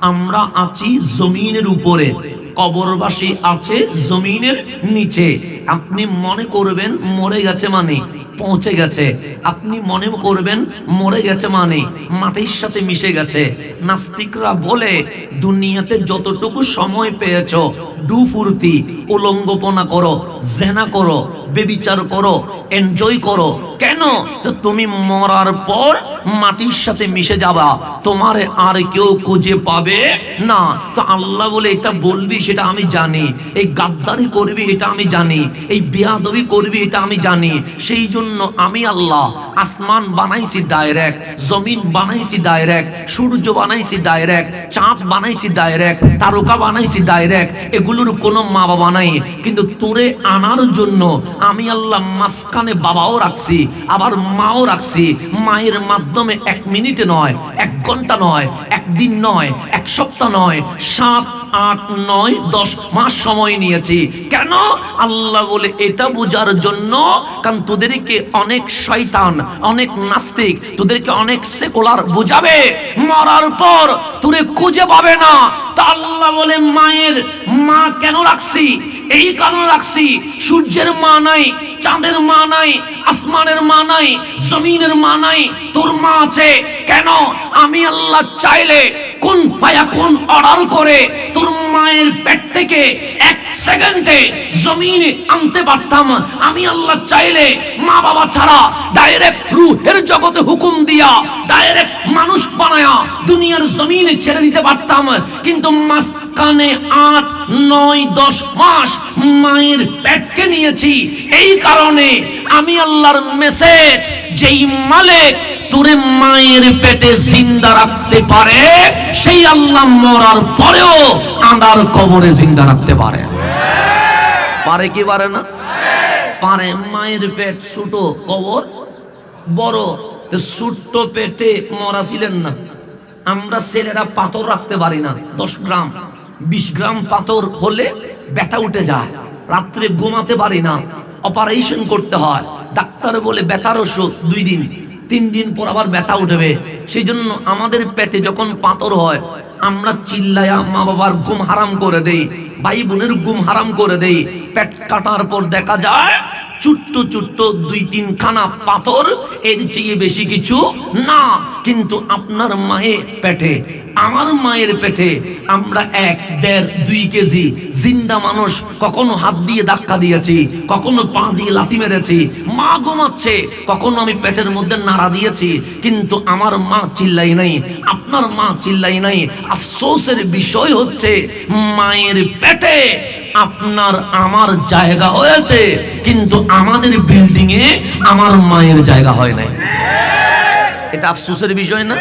আমরা আছি জমিনের উপরে। কবরবাসী আছে জমিনের নিচে। আপনি মনে করবেন মরে গেছে মানে। পৌঁছে গেছে। আপনি মনে করবেন, মরে গেছে মানে মাটির সাথে মিশে গেছে। নাস্তিকরা বলে, দুনিয়াতে যতটুকু সময় পেয়েছ ডু ফুর্তি উলঙ্গপনা করো, জেনা করো, বেবিচার করো, এনজয় করো। কেন? যে তুমি মরার পর মাটির সাথে মিশে যাবা, তোমার আর কেউ খুঁজে পাবে না। তো আল্লাহ বলে, এটা বলবি, সেটা আমি জানি। এই গাদ্দারি করবি, এটা আমি জানি। এই বেয়াদবি করবি, এটা আমি জানি। সেই জন্য আমি আল্লাহ আসমান বানাইছি ডাইরেক্ট জমিন বানাইছি ডাইরেক্ট সূর্য বানাইছি ডাইরেক্ট চাঁদ বানাইছি ডাইরেক্ট তারকা বানাইছি ডাইরেক্ট এগুলোর কোনো মা বাবা নাই। কিন্তু তোরে আনার জন্য আমি আল্লাহ মাঝখানে বাবাও রাখছি, আবার মাও রাখছি। মায়ের মাধ্যমে এক মিনিটে নয়, এক ঘণ্টা নয়, একদিন নয়, এক সপ্তাহ নয়, সাত আট, নয়, দশ মাস সময় নিয়েছি। কেন? আল্লাহ বলে, এটা বোঝার জন্য, কারণ তোদেরকে অনেক শয়তান, অনেক নাস্তিক, তোদেরকে অনেক সেকুলার বোঝাবে। মরার পর তোরে খুঁজে পাবে না। তা আল্লাহ বলে, মায়ের মা কেন রাখছি? এই কারণে রাখছি। সূর্যের মা নাই, চাঁদের মা নাই, আসমানের মা নাই, জমিনের মা নাই, তোর মা আছে। কেন? আমি আল্লাহ চাইলে কোন পায়া কোন অর্ডার করে তোর মায়ের পেট থেকে এক সেকেন্ডে জমিনে আনতে পারতাম। আমি আল্লাহ চাইলে মা বাবা ছাড়া ডাইরেক্ট রুহের জগতে হুকুম দিয়া ডাইরেক্ট মানুষ বানায়া দুনিয়ার জমিনে ছেড়ে দিতে পারতাম। কিন্তু মাঝখানে আট, নয়, দশ মাস মায়ের পেটকে নিয়েছি। এই কারণে আমি আল্লাহর মেসেজ যেই মালিক তোরে মায়ের পেটে জিন্দা রাখতে পারে, সেই আল্লাহ মরার পরেও আন্দার কবরে জিন্দা রাখতে পারে। পারে কি পারে না? পারে। মায়ের পেট ছোট, কবর বড়। ছোট্ট পেটে মরা ছিলেন না। আমরা ছেলেরা পাথর রাখতে পারি না। দশ গ্রাম, বিশ গ্রাম পাথর হলে ব্যথা উঠে যায়। রাত্রে ঘুমাতে পারি না। অপারেশন করতে হয়। ডাক্তার বলে ব্যথার ওষুধ দুই দিন। তিন দিন পর আবার ব্যথা উঠবে। সেই জন্য আমাদের পেটে যখন পাথর হয়, আমরা চিল্লায়া মা বাবার ঘুম হারাম করে দেই ভাই বোনের ঘুম হারাম করে দেই। পেট কাটার পর দেখা যায় ছোট্ট ছোট্ট দুই তিন খানা পাথর, এর চেয়ে বেশি কিছু না। কিন্তু আপনার মায়ের পেটে, আমার মায়ের পেটে আমরা এক, দেড়, দুই কেজি জিন্দা মানুষ কখনো হাত দিয়ে ধাক্কা দিয়েছি, কখনো পা দিয়ে লাথি মেরেছি, মা ঘুমাচ্ছে, কখনো আমি পেটের মধ্যে নাড়া দিয়েছি, কিন্তু আমার মা চিল্লাই নাই, আপনার মা চিল্লাই নাই। আফসোসের বিষয় হচ্ছে, মায়ের পেটে আপনার আমার জায়গা হয়েছে, কিন্তু আমাদের বিল্ডিং এ আমার মায়ের জায়গা হয় নাই। এটা আফসোসের বিষয় না?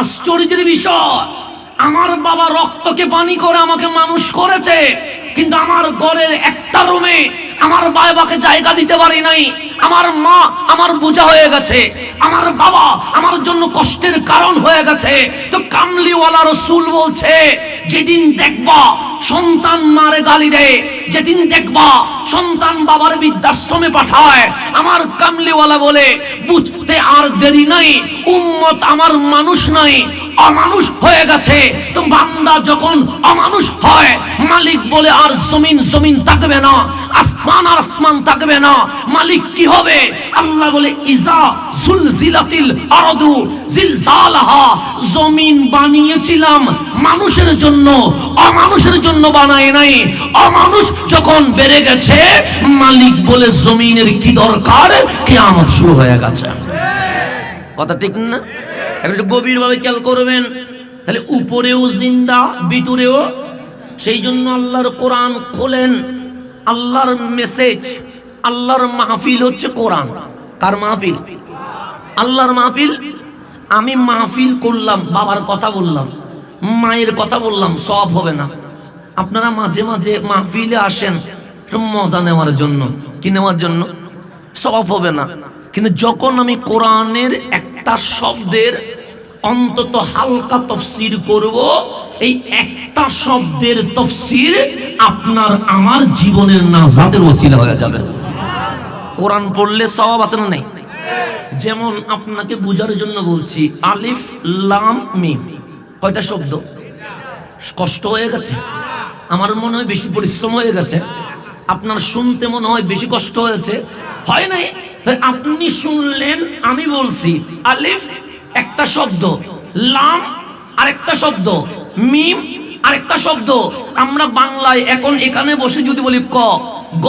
আশ্চর্যের বিষয়। আমার বাবা রক্তকে পানি করে আমাকে মানুষ করেছে, কিন্তু আমার ঘরের একটা রুমে আমার বাবাকে জায়গা দিতে পারি নাই। আমার মা আমার বোঝা হয়ে গেছে, আমার বাবা আমার জন্য কষ্টের কারণ হয়ে গেছে। তো কামলিওয়ালা রসুল বলছে, যেদিন দেখবা সন্তান মারে গালি দেয়, যেদিন দেখবা সন্তান বাবার বৃদ্ধাশ্রমে পাঠায়, আমার কামলিওয়ালা বলে, বুঝতে আর দেরি নাই, উম্মত আমার মানুষ নাই, অমানুষ হয়ে গেছে। তো বান্দা যখন অমানুষ হয়, মালিক বলে, আর জমিন জমিন থাকবে না, আসমান আর আসমান থাকবে না, মালিক কি হবে। আল্লাহ বলে, ইজা জুলজিলাতিল আরদু জিলজালাহা। জমিন বানিয়েছিলাম মানুষের জন্য, অমানুষের জন্য বানায় নাই। অমানুষ যখন বেড়ে গেছে, মালিক বলে, জমিনের কি দরকার? কিয়ামত শুরু হয়ে গেছে। কথা ঠিক না? একটু গভীরভাবে খেয়াল করবেন। তাহলে উপরেও জিন্দা, ভিতরেও। সেই জন্য আল্লাহর কোরআন খোলেন। আল্লাহর মেসেজ আল্লাহর মাহফিল হচ্ছে কোরআন। কার মাহফিল? আল্লাহর মাহফিল? আমি মাহফিল করলাম, বাবার কথা বললাম, মায়ের কথা বললাম, সব হবে না। আপনারা মাঝে মাঝে মাহফিলে আসেন মজা নেওয়ার জন্য। কি নেওয়ার জন্য? সব হবে না। কিন্তু যখন আমি কোরআনের একটা শব্দের অন্তত হালকা তফসির করব, এই একটা শব্দের তফসির আপনার আমার জীবনের নাজাতের ওসিলা হয়ে যাবে। কোরআন পড়লে সওয়াব আছে না নেই? যেমন আপনাকে বোঝার জন্য বলছি, আলিফ, লাম, মিম, কয়টা শব্দ? কষ্ট হয়ে গেছে? আমার মনে হয় বেশি পরিশ্রম হয়ে গেছে। আপনার শুনতে মনে হয় বেশি কষ্ট হয়েছে। হয় নাই? আপনি শুনলেন, আমি বলছি, আলিফ, একটা শব্দ, লাম, আরেকটা শব্দ, মিম, আরেকটা শব্দ। আমরা বাংলায় এখন এখানে বসে যদি বলি ক, গ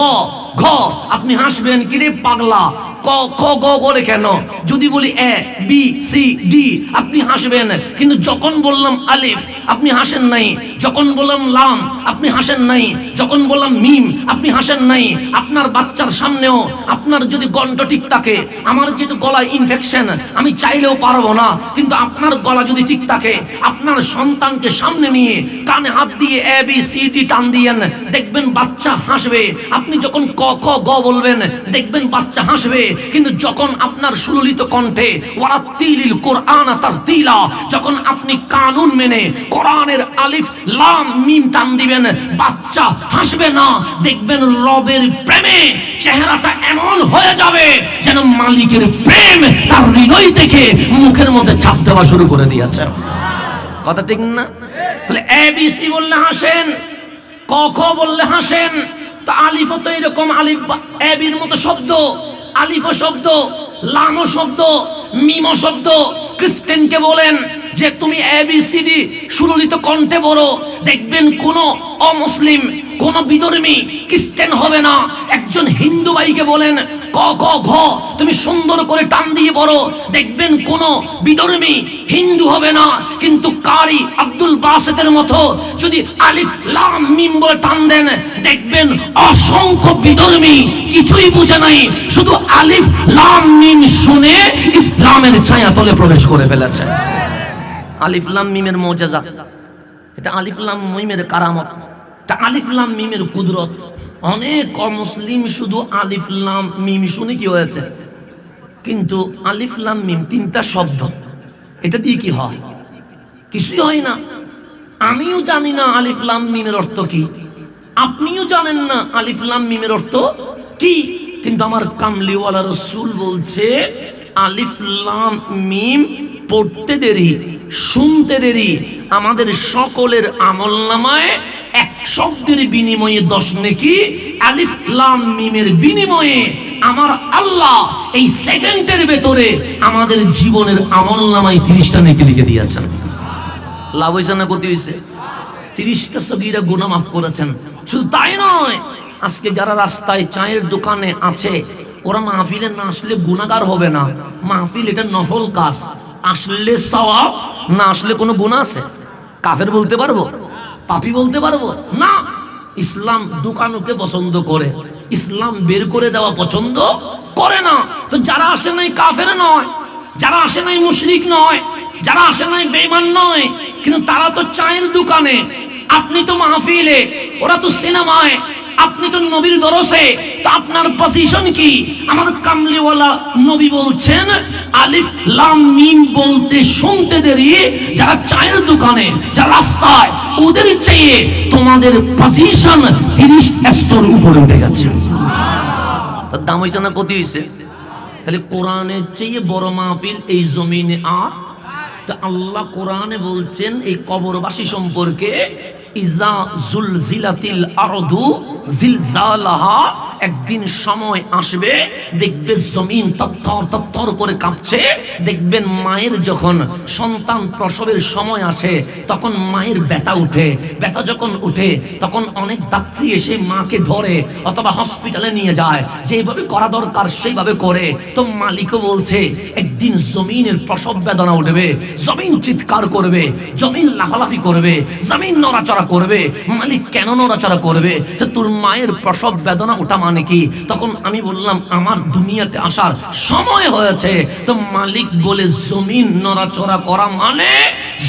ঘ আপনি হাসবেন কিরে পাগলা? ক, খ, গ করে কেন? যদি বলি এ বি সি ডি আপনি হাসবেন। কিন্তু যখন বললাম আলিফ, আপনি হাসেন নাই। যখন বললাম লাম, আপনি হাসেন নাই। যখন বললাম মিম, আপনি হাসেন নাই। আপনার বাচ্চার সামনেও আপনার যদি গন্ড ঠিক থাকে, আমার যদি গলায় ইনফেকশন আমি চাইলেও পারব না। কিন্তু আপনার গলা যদি ঠিক থাকে, আপনার সন্তানকে সামনে নিয়ে কানে হাত দিয়ে এ, বি, সি, ডি টান দিয়েন। দেখবেন বাচ্চা হাসবে। আপনি যখন ক খ, গ বলবেন, দেখবেন বাচ্চা হাসবে, কিন্তু যখন আপনার সুললিত কণ্ঠে ওয়ারাত্তিলিল কোরআন তার তিলা যখন আপনি কানুন মেনে কোরআনের আলিফ, লাম, মিম টান দিবেন, বাচ্চা হাসবে না, দেখবেন রবের প্রেমে চেহারাটা এমন হয়ে যাবে, যেন মালিকের প্রেম তার হৃদয় থেকে মুখের মধ্যে চাপ দেওয়া শুরু করে দিয়েছে। কথা ঠিক না? তাহলে এ বি সি বললে হাসেন, ক, খ বললে হাসেন তো আলিফ তো এরকম আলিফ এবির মতো শব্দ। আলিফ শব্দ লামো শব্দ মিমো শব্দ। খ্রিস্টানকে বলেন যে, তুমি এ বি সি ডি সুললিত কণ্ঠে বলো। দেখবেন কোন অমুসলিম, কোন বিধর্মী খ্রিস্টান হবে না। একজন হিন্দু ভাইকে বলেন ক ক ঘ, তুমি সুন্দর করে টান দিয়ে বড় দেখবেন কোন বিধর্মী হিন্দু হবে না, কিন্তু কারি আব্দুল বাসেতের মতো যদি আলিফ, লাম, মিম বলে টান দেন, দেখবেন অসংখ্য বিধর্মী কিছুই বুঝে নাই, শুধু আলিফ, লাম, মিম শুনে ইসলামের ছায়া তলে প্রবেশ করে ফেলেছে। আলিফ, লাম, মিমের মজাজা। এটা আলিফ, লাম, মিমের কারামত। এটা আলিফ, লাম, মিমের কুদরত। অনেক অমুসলিম শুধু আলিফ, লাম, মিম শুনে কি হয়েছে? কিন্তু আলিফ, লাম, মিম তিনটা শব্দ। এটা দিয়ে কি হয়? কিছুই হয় না। আমিও জানি না আলিফ, লাম, মিমের অর্থ কি। আপনিও জানেন না আলিফ, লাম, মিমের অর্থ কি। কিন্তু আমার কামলিওয়ালা রসুল বলছে, আলিফ, লাম, মিম পড়তে দেরি, শুনতে দেরি। আমাদের সকলের আমল নামায় শব্দের বিনিময়ে দশ নেকি, আলিফ লাম মিমের বিনিময়ে আমার আল্লাহ এই সেকেন্ডের ভেতরে আমাদের জীবনের আমল নামায় তিরিশটা নেকি লিখে দিয়েছেন। লাভ হয়েছে না ক্ষতি হয়েছে? তিরিশটা সগিরা গুণা মাফ করেছেন। শুধু তাই নয়, আজকে যারা রাস্তায় চায়ের দোকানে আছে, ওরা মাহফিলে না আসলে গুণাগার হবে না। মাহফিল এটা নফল কাজ। আসলে সওয়াব, না আসলে কোনো গুণা আছে? কাফের বলতে পারব? পাপি বলতে পারব? না। ইসলাম দোকানকে পছন্দ করে। ইসলাম বের করে দেওয়া পছন্দ করে না। তো যারা আসে নাই কাফের নয়, যারা আসে নাই মুশরিক নয়, যারা আসে নাই বেঈমান নয়, কিন্তু তারা তো চায়ের দোকানে। আপনি তো মাহফিলে, ওরা তো সিনেমায় আপনি তো নবীর দরসে, তো আপনার পজিশন কি? আমার কামলিওয়ালা নবী বলছেন, আলিফ লাম মিম বলতে শুনতে দেরি, যারা চায়ের দোকানে, যারা রাস্তায়, ওদের চেয়ে তোমাদের পজিশন তিরিশ স্তর উপরে উঠে গেছে। তার দাম হয়েছে না কত হয়েছে? তাহলে কোরআনের চেয়ে বড় মাহফিল এই জমিনে আর? তা আল্লাহ কোরআনে বলছেন, এই কবরবাসী সম্পর্কে ইজা জুলজিলাতিল আরদু জিলজালাহা, একদিন সময় আসবে, দেখবে জমিন তত্থর তত্থর করে কাঁপছে, দেখবেন মায়ের যখন সন্তান প্রসবের সময় আসে, তখন মায়ের ব্যথা উঠে, ব্যথা যখন উঠে, তখন অনেক দাত্রী এসে মাকে ধরে অথবা হসপিটালে নিয়ে যায়, যেভাবে করা দরকার সেইভাবে করে। তো মালিকও বলছে, একদিন জমিনের প্রসব বেদনা উঠবে, জমিন চিৎকার করবে, জমিন লাফালাফি করবে, জমিন নড়াচড়া করবে? মালিক, কেন নড়াচড়া করবে? সে তোর মায়ের প্রসব বেদনা ওটা মানে কি? তখন আমি বললাম, আমার দুনিয়াতে আসার সময় হয়েছে। তো মালিক বলে, জমিন নড়াচড়া করা মানে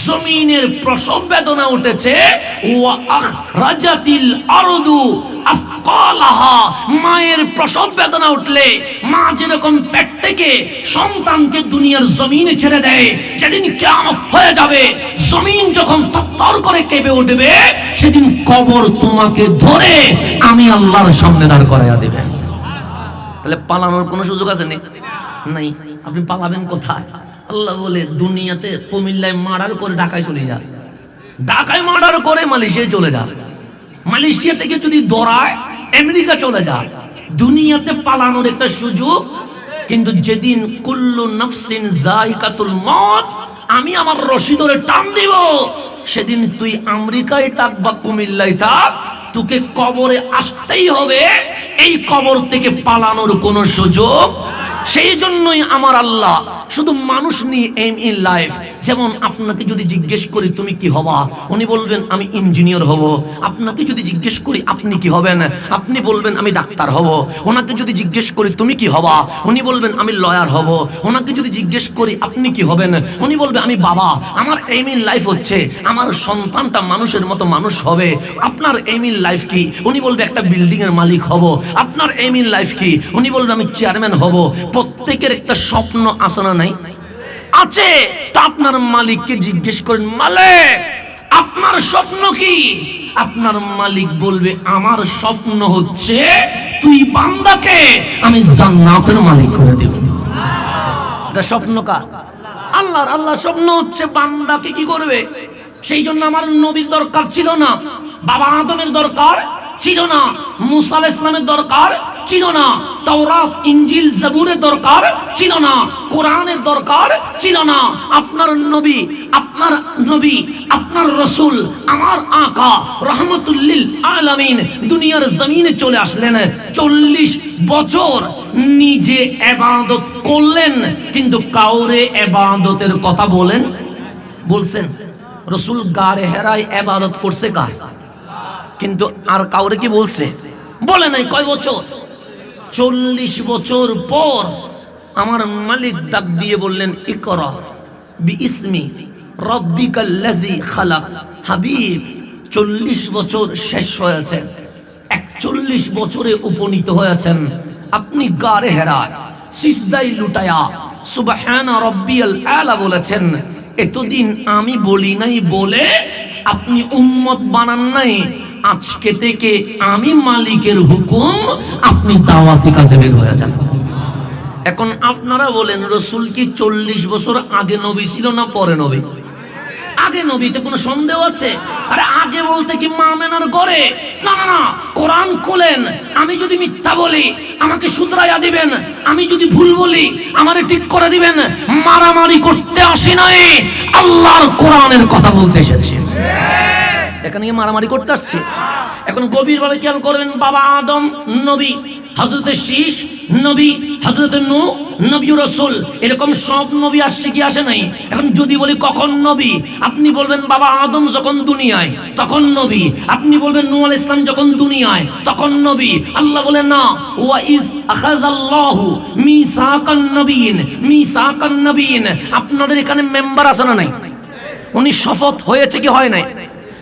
জমিনের প্রসব বেদনা উঠেছে। মায়ের প্রসব বেদনা উঠলে মা যেরকম পেট থেকে সন্তানকে দুনিয়ার জমিনে ছেড়ে দেয়, যেদিন কিয়ামত হয়ে যাবে, জমিন যখন তত্তর করে কেঁপে উঠবে, সেদিন কবর তোমাকে ধরে আমি আল্লাহর সামনে দাঁড় করাইয়া দেবে। তাহলে পালানোর কোনো সুযোগ আছে নি? নাই। আপনি পালাবেন কোথায়? আল্লাহ বলে, দুনিয়াতে কুমিল্লায় মার্ডার করে ঢাকায় চলে যা। ঢাকায় মার্ডার করে মালয়েশিয়ায় চলে যান মালয়েশিয়া থেকে যদি দৌড়ায় আমেরিকা চলে যায় দুনিয়াতে পালানোর একটা সুযোগ, কিন্তু যেদিন কুল্লু নফসিন জাইকাতুল মত আমি আমার রশি ধরে টান দিব। সেদিন তুই আমেরিকায় থাক বা কুমিল্লায় থাক, তোকে কবরে আসতেই হবে। এই কবর থেকে পালানোর কোনো সুযোগ। সেই জন্যই আমার আল্লাহ শুধু মানুষ নিয়ে এম ইন লাইফ যেমন আপনাকে যদি জিজ্ঞেস করি, তুমি কি হবা? উনি বলবেন, আমি ইঞ্জিনিয়ার হব। আপনাকে যদি জিজ্ঞেস করি, আপনি কি হবেন? আপনি বলবেন, আমি ডাক্তার হব। ওনাকে যদি জিজ্ঞেস করি, তুমি কি হবা? উনি বলবেন, আমি লয়ার হব। ওনাকে যদি জিজ্ঞেস করি, আপনি কি হবেন? উনি বলবে, আমি বাবা। আমার এম ইন লাইফ হচ্ছে, আমার সন্তানটা মানুষের মতো মানুষ হবে। আপনার এম ইন লাইফ কি? উনি বলবে, একটা বিল্ডিং এর মালিক হব। আপনার এম ইন লাইফ কি? উনি বলবে, আমি চেয়ারম্যান হব। প্রত্যেকের একটা স্বপ্ন আসে না নাই? আছে। তা আপনার মালিককে জিজ্ঞেস করেন, মালিক, আপনার স্বপ্ন কি? আপনার মালিক বলবে, আমার স্বপ্ন হচ্ছে তুই বান্দাকে আমি জান্নাতের মালিক করে দেব। এটা স্বপ্ন কার? আল্লাহর আল্লাহ স্বপ্ন হচ্ছে বান্দাকে কি করবে? সেই জন্য আমার নবীর দরকার ছিল না, বাবা আদমের দরকার ছিল না, মুসা ইসলামের দরকার ছিল না। তাওরাত, ইনজিল, জাবুরের দরকার ছিল না। কোরআনের দরকার ছিল না। আপনার নবী আপনার নবী, আপনার রসুল, আমার আকা, রহমতুল্লিল আলামিন দুনিয়ার জমিনে চলে আসলেন। চল্লিশ বছর নিজে এবাদত করলেন, কিন্তু কাউরে এবাদতের কথা বলেন? বলছেন, রসুল গারে হেরায় এবাদত করছে কার? কিন্তু আর কাউরে কি বলছে? বলে নাই, কয় বছর? চল্লিশ বছর পর আমার মালিক ডাক দিয়ে বললেন, ইকরা বি খালাক। হাবিব, চল্লিশ বছর শেষ হয়েছে, একচল্লিশ বছরে উপনীত হয়েছেন। আপনি গারে হেরায় সিজদাই লুটায়া, সুবহানা রব্বিয়াল আলা বলেছেন। এতদিন আমি বলি নাই বলে আপনি উম্মত বানান নাই। আজকে থেকে আমি মালিকের হুকুম, আপনি দাওয়াতি কাজে বের হয়ে যান। এখন আপনারা বলেন, রসুল কি চল্লিশ বছর আগে নবী ছিল না পরে নবী? আগে নবীতে কোনো সন্দেহ আছে? আরে আগে বলতে কি মা মেনার করে না না, কোরআন খোলেন, আমি যদি মিথ্যা বলি, আমাকে শুধরাইয়া দিবেন, আমি যদি ভুল বলি, আমারে ঠিক করে দিবেন, মারামারি করতে আসি নাই, আল্লাহর কোরআনের কথা বলতে এসেছি। এখানে মারামারি করতে আসছে। এখন গভীরভাবে খেয়াল করবেন, বাবা আদম, নবী হজরতে শীষ নবী হজরত নু নবী রসুল, এরকম সব নবী আসছে কি আসে নাই? এখন যদি বলি কখন নবী, আপনি বলবেন বাবা আদম যখন দুনিয়ায়, তখন নবী। আপনি বলবেন নু আল ইসলাম যখন দুনিয়ায়, তখন নবী। আল্লাহ বলেন না, ওয়া ইজ আখাযাল্লাহু মিসাকান নবিয়িন মিসাকান নবিয়িন আপনাদের এখানে মেম্বার আছে না নাই? উনি শপথ হয়েছে কি হয় নাই?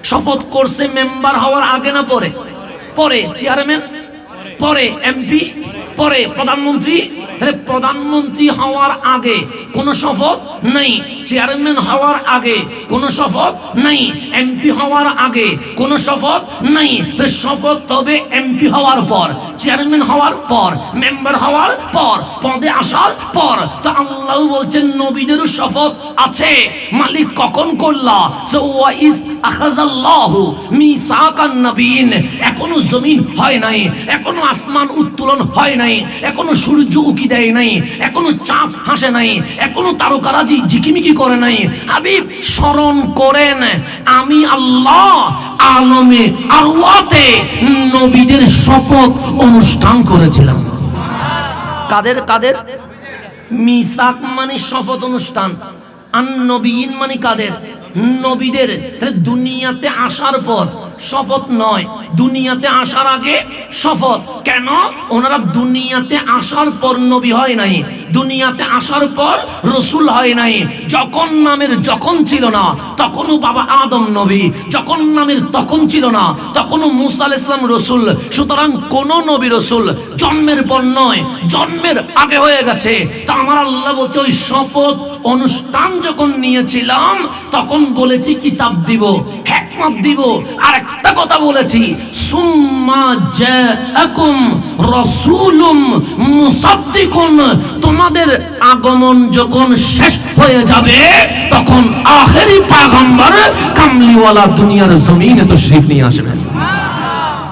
শপথ করছে মেম্বার হওয়ার আগে না পরে? পরে চেয়ারম্যান পরে এমপি পরে প্রধানমন্ত্রী প্রধানমন্ত্রী হওয়ার আগে কোন শপথ নেই, চেয়ারম্যান হওয়ার আগে কোন শপথ নেই, এমপি হওয়ার আগে কোন শপথ নেই। শপথ তবে এমপি হওয়ার পর, চেয়ারম্যান হওয়ার পর, মেম্বার হওয়ার পর, পদে আসার পর। তো আল্লাহ বলছেন নবীদেরও শপথ আছে। মালিক কখন করলা? সো ওয়াইজ আখাযাল্লাহু মিসাকান নবীন এখনও জমিন হয় নাই, এখনও আসমান উত্তোলন হয় নাই, এখনও সূর্য উকি দেয় নাই, এখনও চাঁদ হাসে নাই, এখনও তারকারাজি ঝিকিমিকি করে নাই। হাবিব স্মরণ করেন, আমি আল্লাহ আলমে আল্লাহতে নবীদের শপথ অনুষ্ঠান করেছিলাম। কাদের কাদের? মিসাক মানে শপথ অনুষ্ঠান। আর নবীন মানে কাদের? নবীদের দুনিয়াতে আসার পর শপথ নয়। দুনিয়াতে আসার আগে শপথ। কেন? ওনারা দুনিয়াতে আসার পর নবী হয় নাই। দুনিয়াতে আসার পর রসুল হয় নাই। যখন নামের যখন ছিল না, তখনও বাবা আদম নবী। যখন নামের তখন ছিল না, তখনও মুসা ইসলাম রসুল। সুতরাং কোন নবী রসুল জন্মের পর নয়, জন্মের আগে হয়ে গেছে। তা আমার আল্লাহ বলছে, ওই শপথ অনুষ্ঠান যখন নিয়েছিলাম, তখন বলেছি, কিতাব দিব, হেকমত দিব আর একটা কথা বলেছি। সুম্মা জাআকুম রাসূলুম মুসাদ্দিকুন। তোমাদের আগমন যখন শেষ হয়ে যাবে, তখন আখেরি পয়গম্বর কামলিওয়ালা দুনিয়ার জমিনে তো শিখ নিয়ে আসবেন